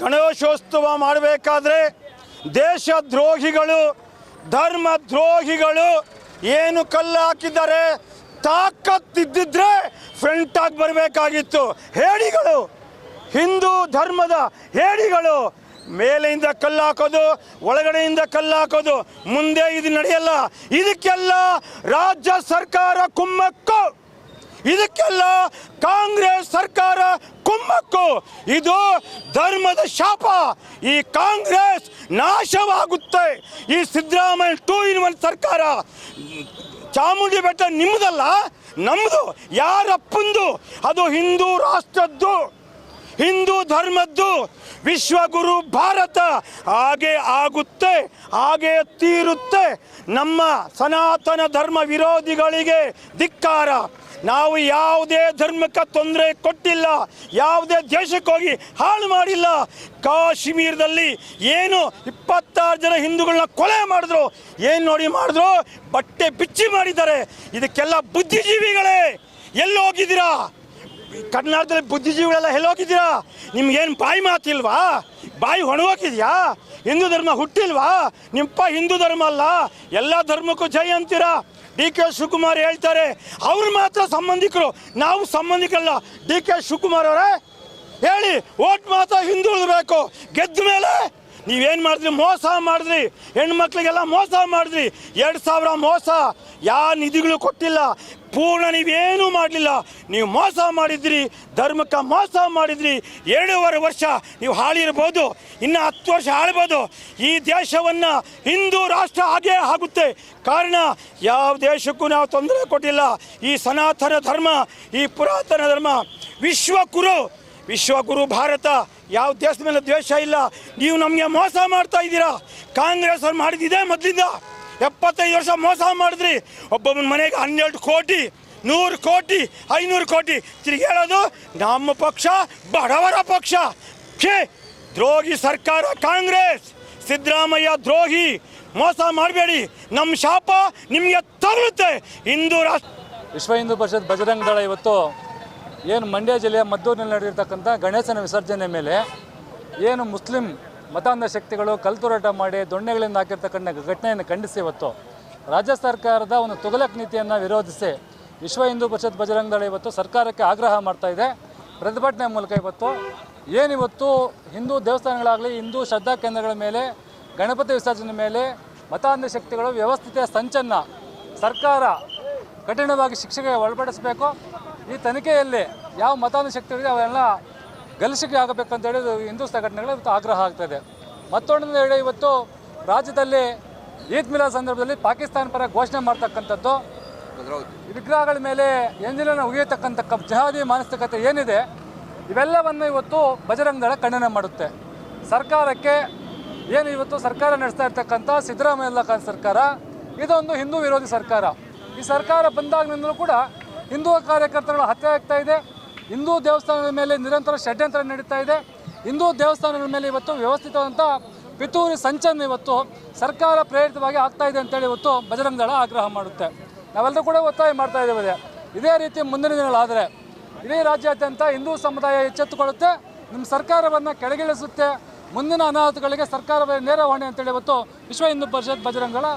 ಗಣೇಶೋತ್ಸವ ಮಾಡಬೇಕಾದ್ರೆ ದೇಶ ದ್ರೋಹಿಗಳು ಧರ್ಮ ದ್ರೋಹಿಗಳು ಏನು ಕಲ್ಲು ಹಾಕಿದ್ದಾರೆ ತಾಕತ್ತಿದ್ದಿದ್ರೆ ಫ್ರಂಟ್ ಆಗಿ ಬರಬೇಕಾಗಿತ್ತು. ಹೇಡಿಗಳು, ಹಿಂದೂ ಧರ್ಮದ ಹೇಡಿಗಳು, ಮೇಲೆಯಿಂದ ಕಲ್ಲು ಹಾಕೋದು ಒಳಗಡೆಯಿಂದ ಕಲ್ಲು ಹಾಕೋದು ಮುಂದೆ ಇದು ನಡೆಯಲ್ಲ. ಇದಕ್ಕೆಲ್ಲ ರಾಜ್ಯ ಸರ್ಕಾರ ಕುಮ್ಮಕ್ಕು. ಇದಕ್ಕೆಲ್ಲ ಕಾಂಗ್ರೆಸ್ ಸರ್ಕಾರ ಕುಮ್ಮಕ್ಕು. ಇದು ಧರ್ಮದ ಶಾಪ. ಈ ಕಾಂಗ್ರೆಸ್ ನಾಶವಾಗುತ್ತೆ. ಈ ಸಿದ್ದರಾಮಯ್ಯ ಟೂ ಇನ್ ಒನ್ ಸರ್ಕಾರ. ಚಾಮುಂಡಿ ಬೆಟ್ಟ ನಿಮ್ಮದಲ್ಲ ನಮ್ಮದು ಯಾರಪ್ಪಂದು? ಅದು ಹಿಂದೂ ರಾಷ್ಟ್ರದ್ದು. ಹಿಂದೂ ಧರ್ಮದ್ದು. ವಿಶ್ವಗುರು ಭಾರತ. ಹಾಗೆ ಆಗುತ್ತೆ. ಹಾಗೆ ತೀರುತ್ತೆ. ನಮ್ಮ ಸನಾತನ ಧರ್ಮ ವಿರೋಧಿಗಳಿಗೆ ಧಿಕ್ಕಾರ. ನಾವು ಯಾವುದೇ ಧರ್ಮಕ್ಕೆ ತೊಂದರೆ ಕೊಟ್ಟಿಲ್ಲ, ಯಾವುದೇ ದೇಶಕ್ಕೋಗಿ ಹಾಳು ಮಾಡಿಲ್ಲ. ಕಾಶ್ಮೀರದಲ್ಲಿ ಏನು ಇಪ್ಪತ್ತಾರು ಜನ ಹಿಂದೂಗಳನ್ನ ಕೊಲೆ ಮಾಡಿದ್ರು, ಏನು ನೋಡಿ ಮಾಡಿದ್ರು? ಬಟ್ಟೆ ಬಿಚ್ಚಿ ಮಾಡಿದ್ದಾರೆ. ಇದಕ್ಕೆಲ್ಲ ಬುದ್ಧಿಜೀವಿಗಳೇ ಎಲ್ಲಿ ಹೋಗಿದ್ದೀರಾ ಕರ್ನಾಟಕದಲ್ಲಿ ಬುದ್ಧಿಜೀವಿಗಳೆಲ್ಲ ಎಲ್ಲೋಗಿದ್ದೀರಾ? ನಿಮ್ಗೇನು ಬಾಯಿ ಮಾತಿಲ್ವಾ? ಬಾಯಿ ಹೊಣಗೋಗಿದ್ಯಾ ಹಿಂದೂ ಧರ್ಮ ಹುಟ್ಟಿಲ್ವಾ? ನಿಮ್ಮಪ್ಪ ಹಿಂದೂ ಧರ್ಮ ಅಲ್ಲ. ಎಲ್ಲ ಧರ್ಮಕ್ಕೂ ಜೈ ಅಂತೀರಾ? ಡಿ ಕೆ ಶಿವಕುಮಾರ್ ಹೇಳ್ತಾರೆ, ಅವ್ರು ಮಾತ್ರ ಸಂಬಂಧಿಕರು. ನಾವು ಸಂಬಂಧಿಕರಲ್ಲ. ಡಿ ಕೆ ಶಿವಕುಮಾರ್ ಅವರೇ, ಹೇಳಿ, ಓಟ್ ಮಾತ್ರ ಹಿಂದುಳಿದ್ಬೇಕು ಗೆದ್ದ ಮೇಲೆ ನೀವೇನು ಮಾಡಿದ್ರಿ? ಮೋಸ ಮಾಡಿದ್ರಿ. ಹೆಣ್ಮಕ್ಳಿಗೆಲ್ಲ ಮೋಸ ಮಾಡಿದ್ರಿ. ಎರಡು ಸಾವಿರ ಮೋಸ. ಯಾವ ನಿಧಿಗಳು ಕೊಟ್ಟಿಲ್ಲ. ಪೂರ್ಣ ನೀವೇನೂ ಮಾಡಲಿಲ್ಲ. ನೀವು ಮೋಸ ಮಾಡಿದ್ರಿ. ಧರ್ಮಕ್ಕೆ ಮೋಸ ಮಾಡಿದ್ರಿ. ಎರಡೂವರೆ ವರ್ಷ ನೀವು ಹಾಳಿರ್ಬೋದು. ಇನ್ನು ಹತ್ತು ವರ್ಷ ಆಳ್ಬೋದು ಈ ದೇಶವನ್ನು ಹಿಂದೂ ರಾಷ್ಟ್ರ ಹಾಗೇ ಆಗುತ್ತೆ. ಕಾರಣ, ಯಾವ ದೇಶಕ್ಕೂ ನಾವು ತೊಂದರೆ ಕೊಟ್ಟಿಲ್ಲ. ಈ ಸನಾತನ ಧರ್ಮ, ಈ ಪುರಾತನ ಧರ್ಮ ವಿಶ್ವಕುರು ವಿಶ್ವಗುರು ಭಾರತ, ಯಾವ ದೇಶದ ಮೇಲೆ ದ್ವೇಷ ಇಲ್ಲ. ನೀವು ನಮಗೆ ಮೋಸ ಮಾಡ್ತಾ ಇದ್ದೀರಾ? ಕಾಂಗ್ರೆಸ್ ಅವ್ರು ಮಾಡಿದ್ದಿದೆ ಮೊದಲಿಂದ. ಎಪ್ಪತ್ತೈದು ವರ್ಷ ಮೋಸ ಮಾಡಿದ್ರಿ. ಒಬ್ಬೊಬ್ಬನ ಮನೆಗೆ ಹನ್ನೆರಡು ಕೋಟಿ, ನೂರು ಕೋಟಿ, ಐನೂರು ಕೋಟಿ. ತಿರುಗಿ ಹೇಳೋದು, ನಮ್ಮ ಪಕ್ಷ ಬಡವರ ಪಕ್ಷ. ಛೇ, ದ್ರೋಹಿ ಸರ್ಕಾರ ಕಾಂಗ್ರೆಸ್. ಸಿದ್ದರಾಮಯ್ಯ ದ್ರೋಹಿ. ಮೋಸ ಮಾಡಬೇಡಿ. ನಮ್ಮ ಶಾಪ ನಿಮಗೆ ತಗಲುತ್ತೆ. ಹಿಂದೂ ರಾಷ್ಟ್ರ ವಿಶ್ವ ಹಿಂದೂ ಪರಿಷತ್ ಬಜರಂಗ ದಳ ಇವತ್ತು ಏನು ಮಂಡ್ಯ ಜಿಲ್ಲೆಯ ಮದ್ದೂರಿನಲ್ಲಿ ನಡೆದಿರ್ತಕ್ಕಂಥ ಗಣೇಶನ ವಿಸರ್ಜನೆ ಮೇಲೆ ಏನು ಮುಸ್ಲಿಂ ಮತಾಂಧ ಶಕ್ತಿಗಳು ಕಲ್ತುರಾಟ ಮಾಡಿ ದೊಣ್ಣೆಗಳಿಂದ ಹಾಕಿರ್ತಕ್ಕಂಥ ಘಟನೆಯನ್ನು ಖಂಡಿಸಿ ಇವತ್ತು. ರಾಜ್ಯ ಸರ್ಕಾರದ ಒಂದು ತುಗಲಕ್ ನೀತಿಯನ್ನು ವಿರೋಧಿಸಿ ವಿಶ್ವ ಹಿಂದೂ ಪರಿಷತ್ ಬಜರಂಗ ದಳ ಇವತ್ತು ಸರ್ಕಾರಕ್ಕೆ ಆಗ್ರಹ ಮಾಡ್ತಾ ಇದೆ. ಪ್ರತಿಭಟನೆ ಮೂಲಕ ಇವತ್ತು ಏನಿವತ್ತು ಹಿಂದೂ ದೇವಸ್ಥಾನಗಳಾಗಲಿ, ಹಿಂದೂ ಶ್ರದ್ಧಾ ಕೇಂದ್ರಗಳ ಮೇಲೆ, ಗಣಪತಿ ವಿಸರ್ಜನೆ ಮೇಲೆ ಮತಾಂಧ ಶಕ್ತಿಗಳು ವ್ಯವಸ್ಥಿತ ಸಂಚನ್ನ ಸರ್ಕಾರ ಕಠಿಣವಾಗಿ ಶಿಕ್ಷೆಗೆ ಒಳಪಡಿಸಬೇಕು. ಈ ತನಿಖೆಯಲ್ಲಿ ಯಾವ ಮತಾನ ಶಕ್ತಿಗಳಿದೆ ಅವೆಲ್ಲ ಗಲಿಸಿಗೆ ಆಗಬೇಕು ಅಂತೇಳಿ ಇದು ಹಿಂದೂ ಸಂಘಟನೆಗಳು ಇವತ್ತು ಆಗ್ರಹ ಆಗ್ತದೆ. ಮತ್ತೊಂದು ಹೇಳಿ ಇವತ್ತು ರಾಜ್ಯದಲ್ಲಿ ಈದ್ ಮಿಲಾ ಸಂದರ್ಭದಲ್ಲಿ ಪಾಕಿಸ್ತಾನ ಪರ ಘೋಷಣೆ ಮಾಡ್ತಕ್ಕಂಥದ್ದು. ವಿಗ್ರಹಗಳ ಮೇಲೆ ಎಂಜಿನನ್ನು ಉಗಿಯತಕ್ಕಂಥ ಜಹಾದಿ ಮಾನಸಿಕತೆ ಏನಿದೆ, ಇವೆಲ್ಲವನ್ನು ಇವತ್ತು ಬಜರಂಗ ದಳ ಖಂಡನೆ ಮಾಡುತ್ತೆ. ಸರ್ಕಾರಕ್ಕೆ ಏನು ಇವತ್ತು ಸರ್ಕಾರ ನಡೆಸ್ತಾ ಇರ್ತಕ್ಕಂಥ ಸಿದ್ದರಾಮಯ್ಯ ಸರ್ಕಾರ, ಇದೊಂದು ಹಿಂದೂ ವಿರೋಧಿ ಸರ್ಕಾರ. ಈ ಸರ್ಕಾರ ಬಂದಾಗಿನಿಂದಲೂ ಕೂಡ ಹಿಂದೂ ಕಾರ್ಯಕರ್ತರುಗಳು ಹತ್ಯೆ ಆಗ್ತಾ ಇದೆ. ಹಿಂದೂ ದೇವಸ್ಥಾನದ ಮೇಲೆ ನಿರಂತರ ಷಡ್ಯಂತ್ರ ನಡೀತಾ ಇದೆ. ಹಿಂದೂ ದೇವಸ್ಥಾನಗಳ ಮೇಲೆ ಇವತ್ತು ವ್ಯವಸ್ಥಿತವಾದಂಥ ಪಿತೂರಿ ಸಂಚನ್ನು ಇವತ್ತು ಸರ್ಕಾರ ಪ್ರೇರಿತವಾಗಿ ಆಗ್ತಾ ಇದೆ ಅಂತೇಳಿ ಇವತ್ತು ಬಜರಂಗ ದಳ ಆಗ್ರಹ ಮಾಡುತ್ತೆ. ನಾವೆಲ್ಲರೂ ಕೂಡ ಒತ್ತಾಯ ಮಾಡ್ತಾ ಇದ್ದೇವೆ ಇದೇ ರೀತಿ ಮುಂದಿನ ದಿನಗಳಾದರೆ ಇಡೀ ರಾಜ್ಯಾದ್ಯಂತ ಹಿಂದೂ ಸಮುದಾಯ ಎಚ್ಚೆತ್ತುಕೊಳ್ಳುತ್ತೆ. ನಿಮ್ಮ ಸರ್ಕಾರವನ್ನು ಕೆಳಗಿಳಿಸುತ್ತೆ. ಮುಂದಿನ ಅನಾಹುತಗಳಿಗೆ ಸರ್ಕಾರವೇ ನೇರ ಹೊಣೆ ಅಂತೇಳಿ ಇವತ್ತು ವಿಶ್ವ ಹಿಂದೂ ಪರಿಷತ್ ಬಜರಂಗ ದಳ